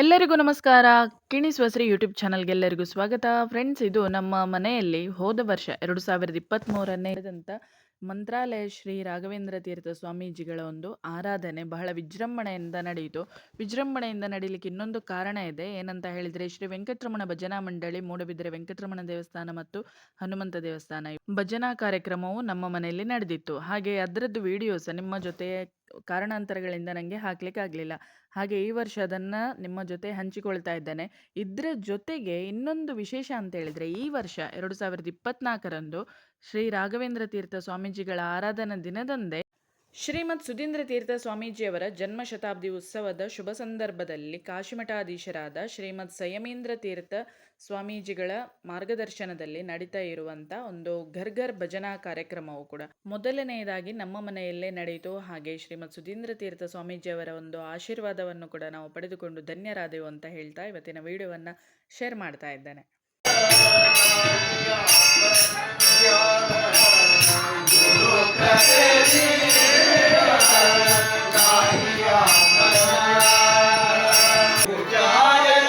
ಎಲ್ಲರಿಗೂ ನಮಸ್ಕಾರ. ಕಿಣಿ ಶ್ರೀ ಯೂಟ್ಯೂಬ್ ಚಾನಲ್‌ಗೆ ಎಲ್ಲರಿಗೂ ಸ್ವಾಗತ. ಫ್ರೆಂಡ್ಸ್, ಇದು ನಮ್ಮ ಮನೆಯಲ್ಲಿ ಹೋದ ವರ್ಷ 2023ನೇ ನಡೆದಂತ ಮಂತ್ರಾಲಯ ಶ್ರೀ ರಾಘವೇಂದ್ರ ತೀರ್ಥ ಸ್ವಾಮೀಜಿಗಳ ಒಂದು ಆರಾಧನೆ ಬಹಳ ವಿಜೃಂಭಣೆಯಿಂದ ನಡೆಯಿತು. ವಿಜೃಂಭಣೆಯಿಂದ ನಡೀಲಿಕ್ಕೆ ಇನ್ನೊಂದು ಕಾರಣ ಇದೆ. ಏನಂತ ಹೇಳಿದ್ರೆ, ಶ್ರೀ ವೆಂಕಟರಮಣ ಭಜನಾ ಮಂಡಳಿ, ಮೂಡಬಿದ್ರೆ ವೆಂಕಟರಮಣ ದೇವಸ್ಥಾನ ಮತ್ತು ಹನುಮಂತ ದೇವಸ್ಥಾನ ಭಜನಾ ಕಾರ್ಯಕ್ರಮವು ನಮ್ಮ ಮನೆಯಲ್ಲಿ ನಡೆದಿತ್ತು. ಹಾಗೆ ಅದರದ್ದು ವಿಡಿಯೋಸ್ ನಿಮ್ಮ ಜೊತೆ ಕಾರಣಾಂತರಗಳಿಂದ ನನಗೆ ಹಾಕ್ಲಿಕ್ಕೆ ಆಗಲಿಲ್ಲ ಹಾಗೆ ಈ ವರ್ಷ ಅದನ್ನು ನಿಮ್ಮ ಜೊತೆ ಹಂಚಿಕೊಳ್ತಾ ಇದ್ದೇನೆ. ಇದರ ಜೊತೆಗೆ ಇನ್ನೊಂದು ವಿಶೇಷ ಅಂತ ಹೇಳಿದ್ರೆ, ಈ ವರ್ಷ 2024ರಂದು ಶ್ರೀ ರಾಘವೇಂದ್ರ ತೀರ್ಥ ಸ್ವಾಮೀಜಿಗಳ ಆರಾಧನಾ ದಿನದಂದೇ ಶ್ರೀಮತ್ ಸುಧೀಂದ್ರ ತೀರ್ಥ ಸ್ವಾಮೀಜಿಯವರ ಜನ್ಮ ಶತಾಬ್ದಿ ಉತ್ಸವದ ಶುಭ ಸಂದರ್ಭದಲ್ಲಿ ಕಾಶಿಮಠಾಧೀಶರಾದ ಶ್ರೀಮದ್ ಸಯಮೇಂದ್ರ ತೀರ್ಥ ಸ್ವಾಮೀಜಿಗಳ ಮಾರ್ಗದರ್ಶನದಲ್ಲಿ ನಡೀತಾ ಇರುವಂತ ಒಂದು ಘರ್ಘರ್ ಘರ್ ಭಜನಾ ಕಾರ್ಯಕ್ರಮವು ಕೂಡ ಮೊದಲನೆಯದಾಗಿ ನಮ್ಮ ಮನೆಯಲ್ಲೇ ನಡೆಯಿತು. ಹಾಗೆ ಶ್ರೀಮದ್ ಸುಧೀಂದ್ರ ತೀರ್ಥ ಸ್ವಾಮೀಜಿಯವರ ಒಂದು ಆಶೀರ್ವಾದವನ್ನು ಕೂಡ ನಾವು ಪಡೆದುಕೊಂಡು ಧನ್ಯರಾದೆವು ಅಂತ ಹೇಳ್ತಾ ಇವತ್ತಿನ ವಿಡಿಯೋವನ್ನ ಶೇರ್ ಮಾಡ್ತಾ ಇದ್ದೇನೆ. Yeah.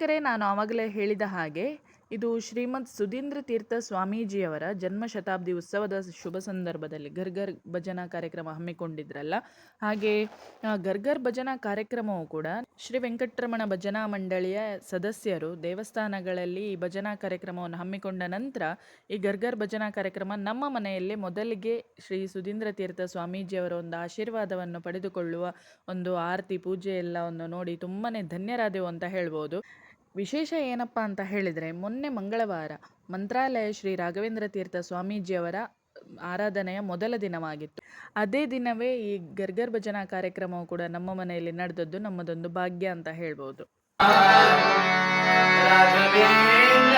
ವೀಕ್ಷಕರೇ, ನಾನು ಆವಾಗಲೇ ಹೇಳಿದ ಹಾಗೆ ಇದು ಶ್ರೀಮದ್ ಸುಧೀಂದ್ರ ತೀರ್ಥ ಸ್ವಾಮೀಜಿಯವರ ಜನ್ಮ ಶತಾಬ್ದಿ ಉತ್ಸವದ ಶುಭ ಸಂದರ್ಭದಲ್ಲಿ ಗರ್ಗರ್ ಭಜನಾ ಕಾರ್ಯಕ್ರಮ ಹಮ್ಮಿಕೊಂಡಿದ್ರಲ್ಲ. ಹಾಗೆ ಗರ್ಗರ್ ಭಜನಾ ಕಾರ್ಯಕ್ರಮವು ಕೂಡ ಶ್ರೀ ವೆಂಕಟರಮಣ ಭಜನಾ ಮಂಡಳಿಯ ಸದಸ್ಯರು ದೇವಸ್ಥಾನಗಳಲ್ಲಿ ಈ ಭಜನಾ ಕಾರ್ಯಕ್ರಮವನ್ನು ಹಮ್ಮಿಕೊಂಡ ನಂತರ ಈ ಗರ್ಗರ್ ಭಜನಾ ಕಾರ್ಯಕ್ರಮ ನಮ್ಮ ಮನೆಯಲ್ಲಿ ಮೊದಲಿಗೆ ಶ್ರೀ ಸುಧೀಂದ್ರ ತೀರ್ಥ ಸ್ವಾಮೀಜಿಯವರ ಒಂದು ಆಶೀರ್ವಾದವನ್ನು ಪಡೆದುಕೊಳ್ಳುವ ಒಂದು ಆರತಿ ಪೂಜೆ ಎಲ್ಲವನ್ನು ನೋಡಿ ತುಂಬಾನೇ ಧನ್ಯರಾದೆವು ಅಂತ ಹೇಳ್ಬೋದು. ವಿಶೇಷ ಏನಪ್ಪ ಅಂತ ಹೇಳಿದರೆ, ಮೊನ್ನೆ ಮಂಗಳವಾರ ಮಂತ್ರಾಲಯ ಶ್ರೀ ರಾಘವೇಂದ್ರ ತೀರ್ಥ ಸ್ವಾಮೀಜಿಯವರ ಆರಾಧನೆಯ ಮೊದಲ ದಿನವಾಗಿತ್ತು. ಅದೇ ದಿನವೇ ಈ ಗರ್ಗರ್ ಭಜನಾ ಕಾರ್ಯಕ್ರಮವು ಕೂಡ ನಮ್ಮ ಮನೆಯಲ್ಲಿ ನಡೆದದ್ದು, ನಮ್ಮದೊಂದು ಭಾಗ್ಯ ಅಂತ ಹೇಳ್ಬೋದು. ರಾಘವೇಂದ್ರ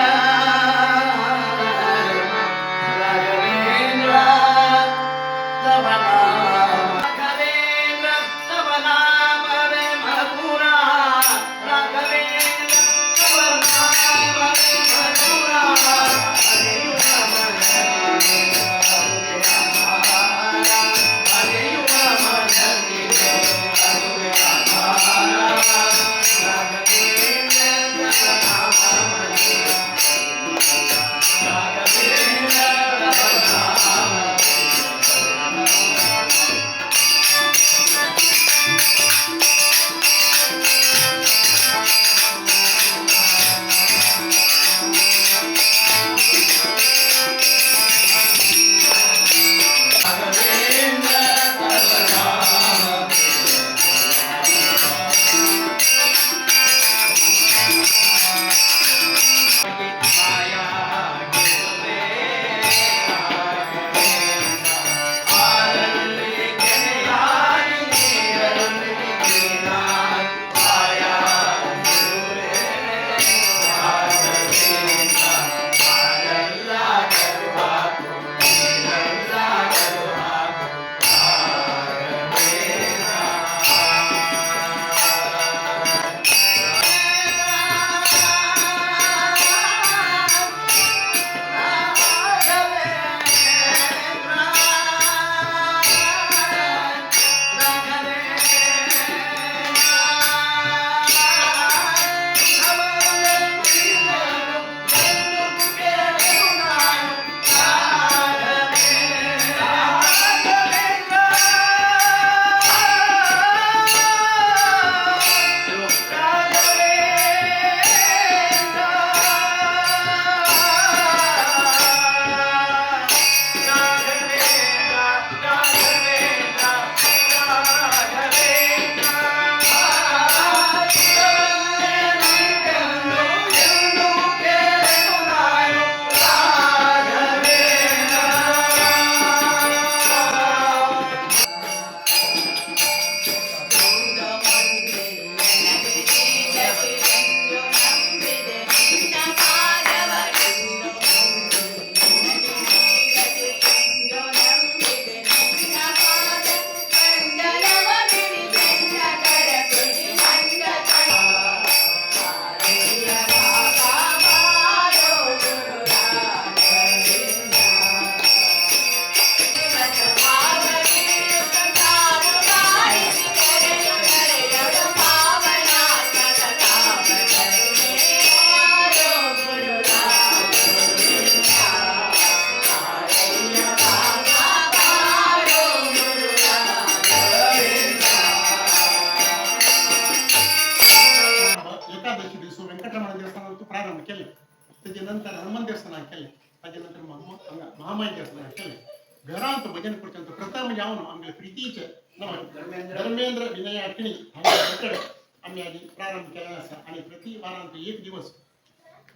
त्याच्यानंतर हनुमान देवस्थान केले त्याच्यानंतर महा- हांगा महामाई देवस्थान केले घरांत भजन करचेंत प्रथम जावन आमगे प्रितीचे धर्मेंद्र विनय अटणी हांगे बर्थडे आमी आदी प्रारंभ केला आसा आनी प्रति वारांत एक दिवस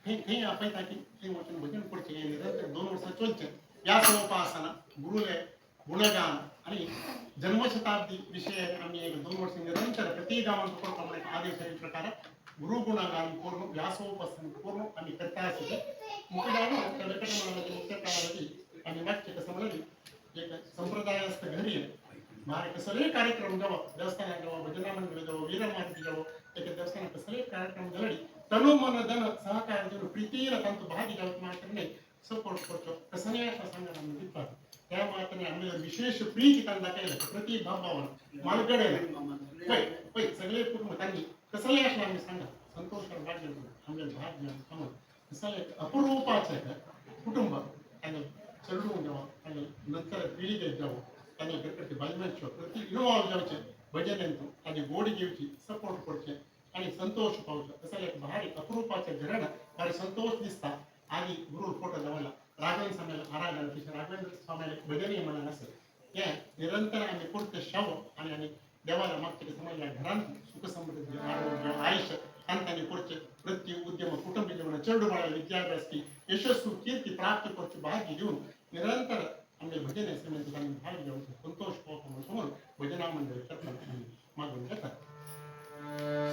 खंय खंय आपयता की थंय वचून भजन करचें हें निरंतर दोन वर्सां चलचें ह्या सोपासना गुरुले गुणगान आनी जन्मशताब्दी विशय आमी एक दोन वर्सां निरंतर प्रति गांवांत करपा म्हणून आदेश प्रकार గురుగుణాలను కోరను వ్యాసోపసన కోరను అని ಕರ್ತಾಸಿದೆ ಮುಖದಾನು ಪ್ರಕಟಣವಾಗಿ ಮುಖ್ಯಕಾಲದಲ್ಲಿ ಅನಿವಾಚ್ಯಕ ಸಮಲಲ್ಲಿ ಏಕ ಸಂಪ್ರದಾಯಸ್ಥ ಗರಿಯ ಮಾರಕ ಸಲೇ ಕಾರ್ಯಕ್ರಮದವ ದೇವಸ್ಥಾನದವ ಭಜನಾ ಮಂಡಳಿದವ ವೀರಮಾತಿದವ ಏಕೆ ದೇವಸ್ಥಾನಕ್ಕೆ ಸಲೇ ಕಾರ್ಯಕ್ರಮದಲ್ಲಿ ತನು ಮನದನ ಸಹಕಾರದವರು ಪ್ರೀತಿಯ ತಂತು ಭಾಗಿದಾವ ಮಾತ್ರನೇ ಸಪೋರ್ಟ್ ಕೊಟ್ಟು ಪ್ರಸನ್ನೆಯ ಪ್ರಸಂಗ ನಮ್ಮ ದಿಪ್ಪಾದ ಯಾವ ಮಾತನೇ ಅಮ್ಮ ವಿಶೇಷ ಪ್ರೀತಿ ತಂದ ಕೈಲ ಪ್ರತಿ ಭಾವವನ್ನು ಮಲಗಡೆ ಹೋಯ್ ಹೋಯ್ ಸಗಲೇ ಕುಟುಂಬ ತಂಗಿ. कसले असलं आम्ही सांगा संतोष भाग्य आमच्या भाग्य समज कसले अपरूपाचं आहे. कुटुंब. आणि चढून द्यावं आणि नंतर पिढी देत जावं. आणि प्रकृती बाजम्याचं प्रति इनोव्हॉल्व जावचे भजन येतो आणि गोडी घेवची सपोर्ट करचे. आणि संतोष पावचं. कसं एक भारी अपूर्वपाचं घरण भारी संतोष दिसता. आणि गुरु फोटो जवळला राघवेंद्र स्वामीला आराधना राघवेंद्र स्वामीला भजनीय म्हणा असं. हे निरंतर आम्ही पुढचं शव आणि आम्ही देवाला मागच्या समाजाला घरांत सुख समृद्धी आरोग्य आयुष्य आणि त्यांनी पुढचे वृत्ती उद्यम कुटुंब जीवन चढ बाळा विद्याभ्यास की यशस्वी कीर्ती प्राप्ती भागी घेऊन निरंतर आम्ही भजन श्रीमंत आम्ही भाग घेऊन संतोष पावतो म्हणून समोर भजना मंडळ करतात मागून घेतात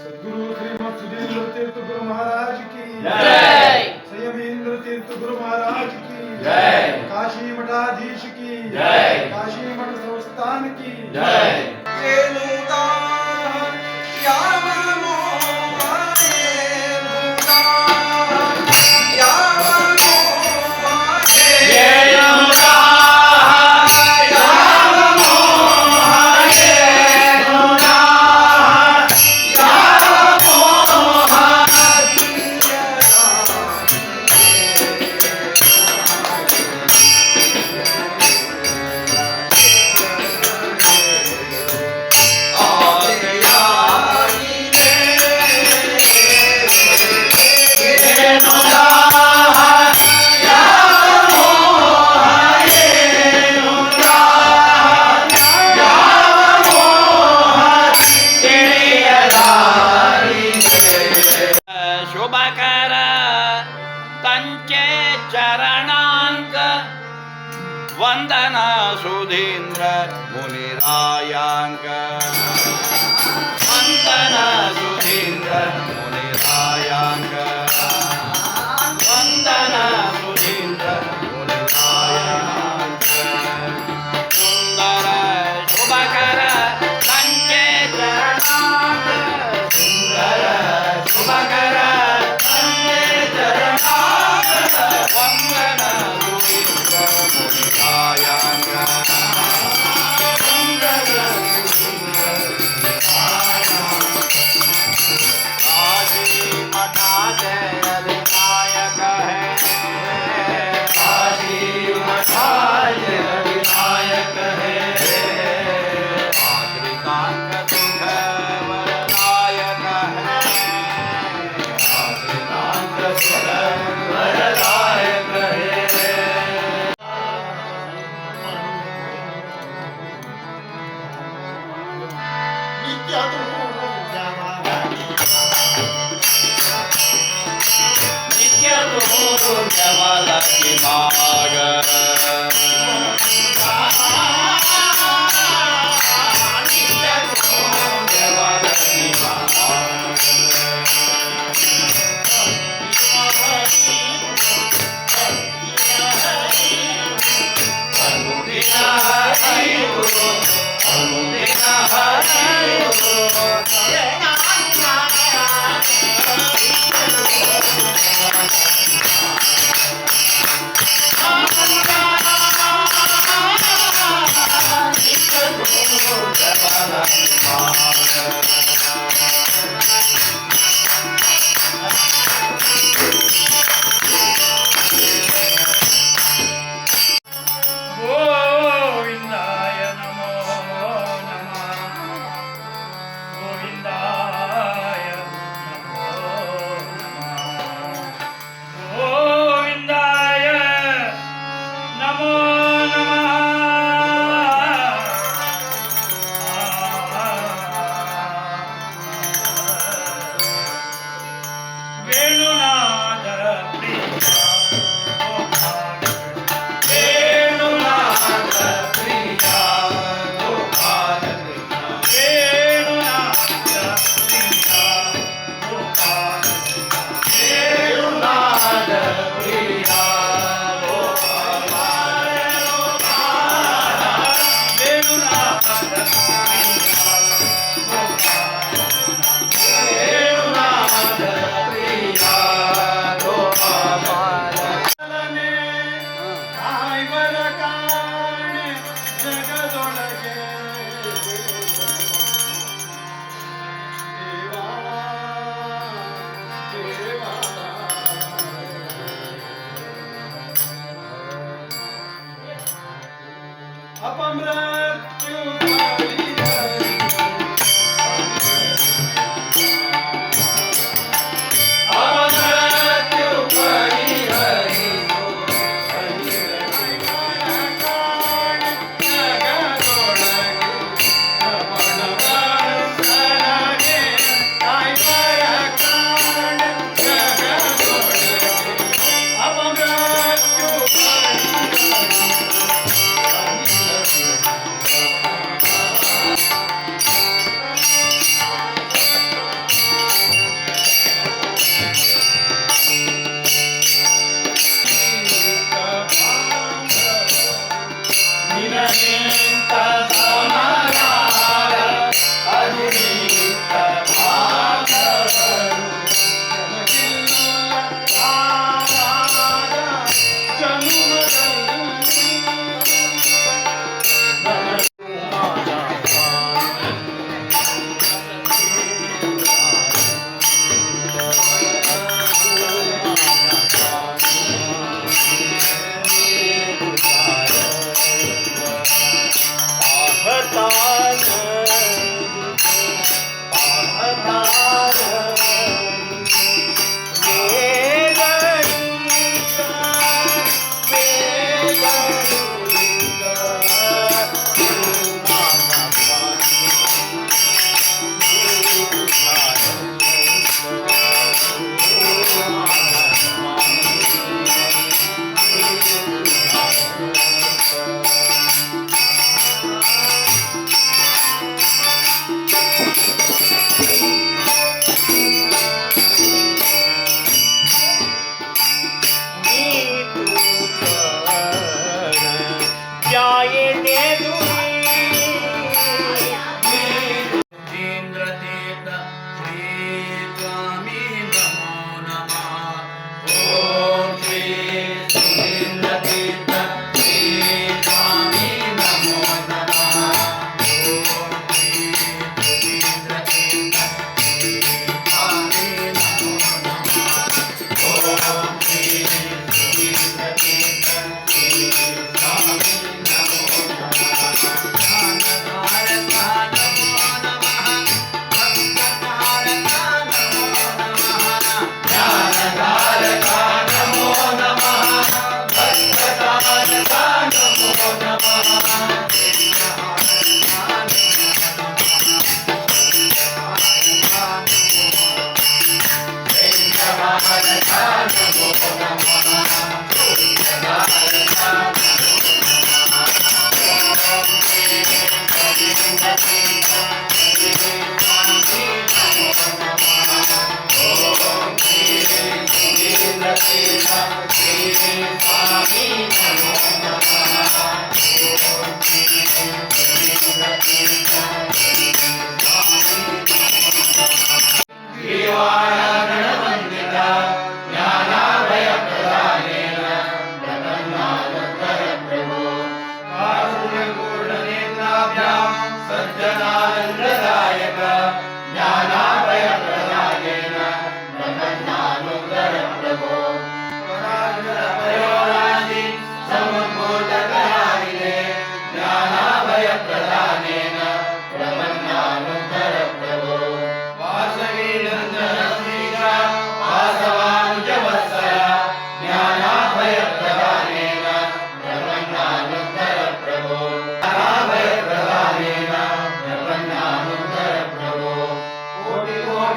सद्गुरु श्रीमद सुधींद्र तीर्थ गुरु महाराज की जय संयमेंद्र तीर्थ गुरु महाराज की जय। काशी मठाधीश की जय।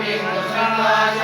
विभूषणाश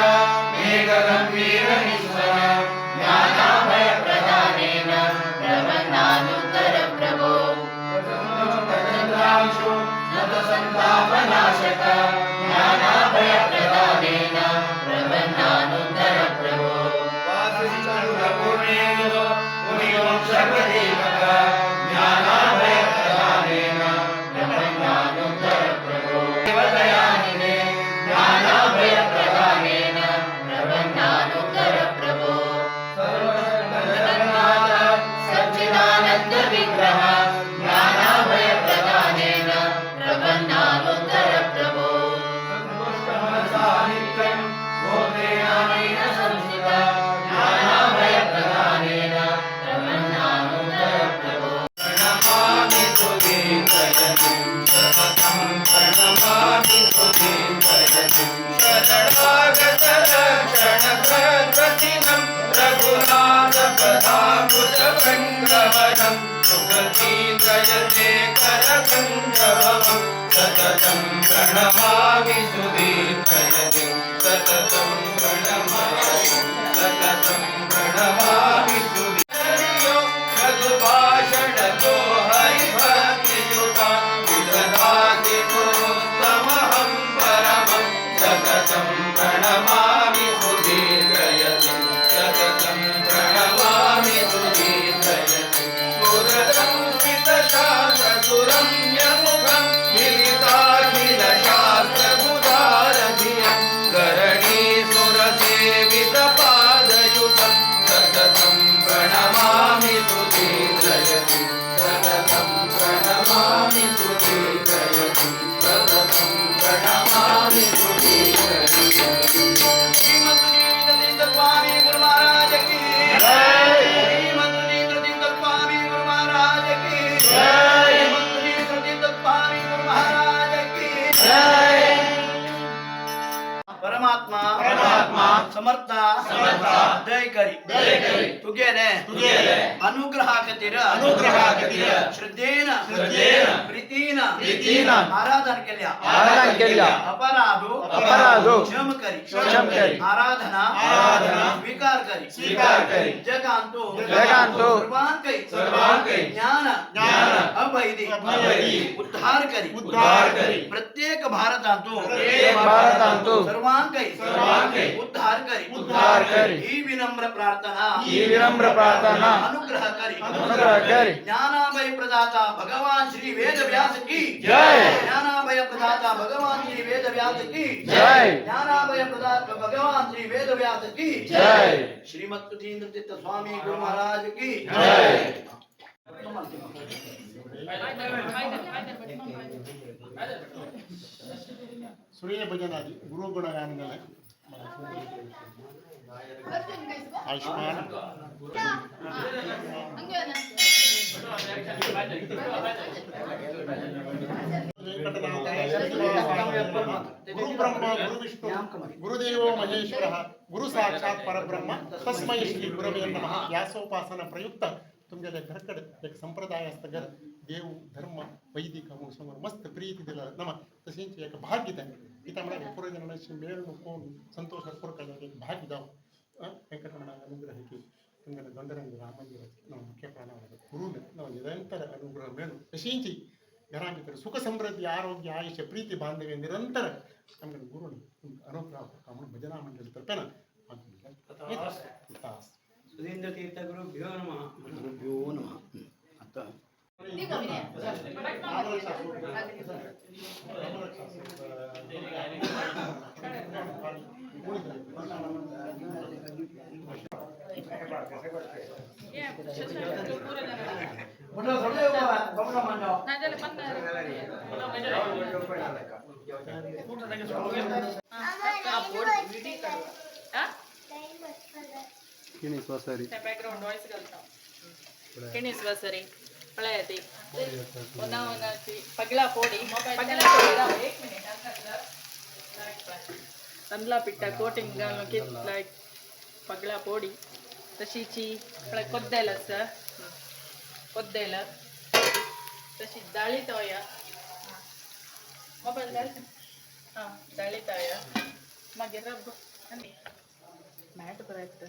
सततं प्रणमामि सुधीन्द्रयतिं सततं प्रणमामि सततं प्रणमामि दयकरी दयकरी तुगेले तुगेले अनुग्रह कतीर अनुग्रह कतीर श्रद्धेन श्रद्धेन प्रीतीन प्रीतीन आराधन केल्या आराधन केल्या अपराधो अपराधो क्षम करी क्षम करी आराधना आराधना स्वीकार करी स्वीकार करी जगांतो जगांतो सर्वांकै सर्वांकै ज्ञान ज्ञान अभैदी अभैदी उद्धार करी उद्धार करी प्रत्येक भारतांतो प्रत्येक भारतांतो सर्वांकै सर्वांकै उद्धार करी उद्धार करी ही विनम्र प्रार्थना ही विनम्र प्रार्थना अनुग्रह करी अनुग्रह करी ज्ञानाभय प्रदाता भगवान श्री वेद व्यास की जय। ज्ञानाभय प्रदाता भगवान श्री वेद व्यास की जय। ज्ञानाभय प्रदाता भगवान श्री वेद व्यास की जय। श्रीमद सुधींद्र तीर्थ स्वामी गुरु महाराज की जय। ಸುರಿಯ ಭಜನಾದಿ ಗುರುಗುಣಗಾನಗಳ ಆಯುಷ್ಮಾನ್ ಗುರು ಬ್ರಹ್ಮ ಗುರು ವಿಷ್ಣು ಗುರುದೇವೋ ಮಹೇಶ್ವರ ಗುರು ಸಾಕ್ಷಾತ್ ಪರಬ್ರಹ್ಮ ತಸ್ಮೈ ಶ್ರೀ ಗುರವೇ ನಮಃ ವ್ಯಾಸೋಪಾಸನ ಪ್ರಯುಕ್ತ तुमच्या घरकडे एक संप्रदाय असतं घर देव धर्म वैदिक म्हणून समोर मस्त प्रीती दिला नमा तसेच एक भाग घेत आहे की त्यामुळे पुरोजनाशी मेळ कोण संतोष पूर्वक एक भाग द्यावं ವೆಂಕಟರಮಣ ಅನುಗ್ರಹಕ್ಕೆ ತುಂಗನ ದೊಂದರಂಗಿ ರಾಮಂದಿರ ನಾವು ಮುಖ್ಯ ಪ್ರಾಣವಾದ ಗುರುವಿನ ನಾವು ನಿರಂತರ ಅನುಗ್ರಹ ಮೇಲು ಯಶೀಂಚಿ ಜನಾಂಗಿತರು ಸುಖ ಸಮೃದ್ಧಿ ಆರೋಗ್ಯ ಆಯುಷ ಪ್ರೀತಿ ಬಾಂಧವ್ಯ ನಿರಂತರ ನಮ್ಮ ಗುರುನ ಅನುಗ್ರಹ ಕಾಮನ ಭಜನಾ ಮಂಡಳಿ ತರ್ಪಣ ಸುಧೀಂದ್ರ ತೀರ್ಥ ಗುರುಭ್ಯೋ ನಮಃ. ಗುರುಭ್ಯೋ ನಮಃ. ಅಂತ కిణేశ్వరి కిణేశ్వరి ಪಳಯತಿ ಒಂದ ಒಂದಾಸಿ ಪಗಲ ಪೋಡಿ ಪಗಲ ಪೋಡಿ സൺലാപ്പിട്ട കോട്ടിംഗ് ಕಿತ್ಲ ಪಗಳ ಪೋಡಿ ತಶೀಚಿ ಪಳ ಸರ್ ಸ? ಕೊದ್ದೆಲ. ತಶಿ ದಾಳಿತಾಯ. ಮೊಬೈಲ್ ಹಾಂ, ದಾಳಿತಾಯ. ಮಗೆ ರಬ್ಬ. ಮ್ಯಾಟ್ ಬರಾಯ್ತು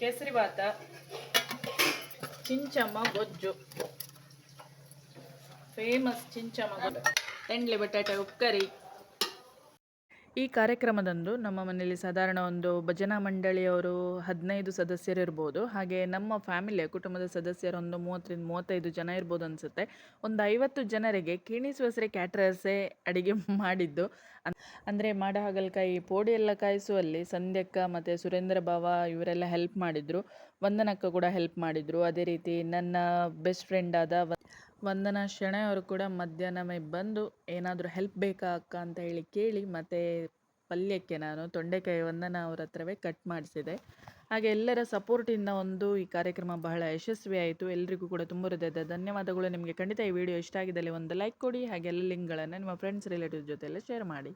ಕೇಸರಿ ಬಾತ. ಚಿಂಚಮ್ಮ ಗೊಜ್ಜು. ಫೇಮಸ್ ಚಿಂಚಮ್ಮ ಗೊಜ್ಜು. ಎಂಡ್ಲೆ ಬಟಾಟೆ, ಉಪ್ಕರಿ. ಈ ಕಾರ್ಯಕ್ರಮದಂದು ನಮ್ಮ ಮನೆಯಲ್ಲಿ ಸಾಧಾರಣ ಒಂದು ಭಜನಾ ಮಂಡಳಿಯವರು ಹದಿನೈದು ಸದಸ್ಯರು ಇರ್ಬೋದು. ಹಾಗೆ ನಮ್ಮ ಫ್ಯಾಮಿಲಿಯ ಕುಟುಂಬದ ಸದಸ್ಯರು ಒಂದು ಮೂವತ್ತರಿಂದ ಮೂವತ್ತೈದು ಜನ ಇರ್ಬೋದು ಅನಿಸುತ್ತೆ. ಒಂದು ಐವತ್ತು ಜನರಿಗೆ ಕಿಣಿಸುವಸರೆ ಕ್ಯಾಟ್ರರ್ಸೇ ಅಡುಗೆ ಮಾಡಿದ್ದು. ಅಂದರೆ ಮಾಡ ಹಾಗಲಕಾಯಿ ಪೋಡಿ ಎಲ್ಲ ಕಾಯಿಸುವಲ್ಲಿ ಸಂಧ್ಯಕ್ಕ ಮತ್ತು ಸುರೇಂದ್ರ ಭಾವ ಇವರೆಲ್ಲ ಹೆಲ್ಪ್ ಮಾಡಿದರು. ವಂದನಕ್ಕ ಕೂಡ ಹೆಲ್ಪ್ ಮಾಡಿದರು. ಅದೇ ರೀತಿ ನನ್ನ ಬೆಸ್ಟ್ ಫ್ರೆಂಡ್ ಆದ ವಂದನಾ ಶೆಣೈ ಅವರು ಕೂಡ ಮಧ್ಯಾಹ್ನವೇ ಬಂದು ಏನಾದರೂ ಹೆಲ್ಪ್ ಬೇಕಾ ಅಕ್ಕ ಅಂತ ಹೇಳಿ ಕೇಳಿ ಮತ್ತೆ ಪಲ್ಯಕ್ಕೆ ನಾನು ತೊಂಡೆಕಾಯಿ ವಂದನಾ ಅವ್ರ ಹತ್ರವೇ ಕಟ್ ಮಾಡಿಸಿದೆ. ಹಾಗೆ ಎಲ್ಲರ ಸಪೋರ್ಟಿಂದ ಒಂದು ಈ ಕಾರ್ಯಕ್ರಮ ಬಹಳ ಯಶಸ್ವಿ ಆಯಿತು. ಎಲ್ರಿಗೂ ಕೂಡ ತುಂಬ ಹೃದಯದ ಧನ್ಯವಾದಗಳು. ನಿಮಗೆ ಖಂಡಿತ ಈ ವಿಡಿಯೋ ಇಷ್ಟ ಆಗಿದ್ದಲ್ಲಿ ಒಂದು ಲೈಕ್ ಕೊಡಿ. ಹಾಗೆ ಎಲ್ಲ ಲಿಂಕ್ಗಳನ್ನು ನಿಮ್ಮ ಫ್ರೆಂಡ್ಸ್ ರಿಲೇಟಿವ್ಸ್ ಜೊತೆ ಎಲ್ಲ ಶೇರ್ ಮಾಡಿ.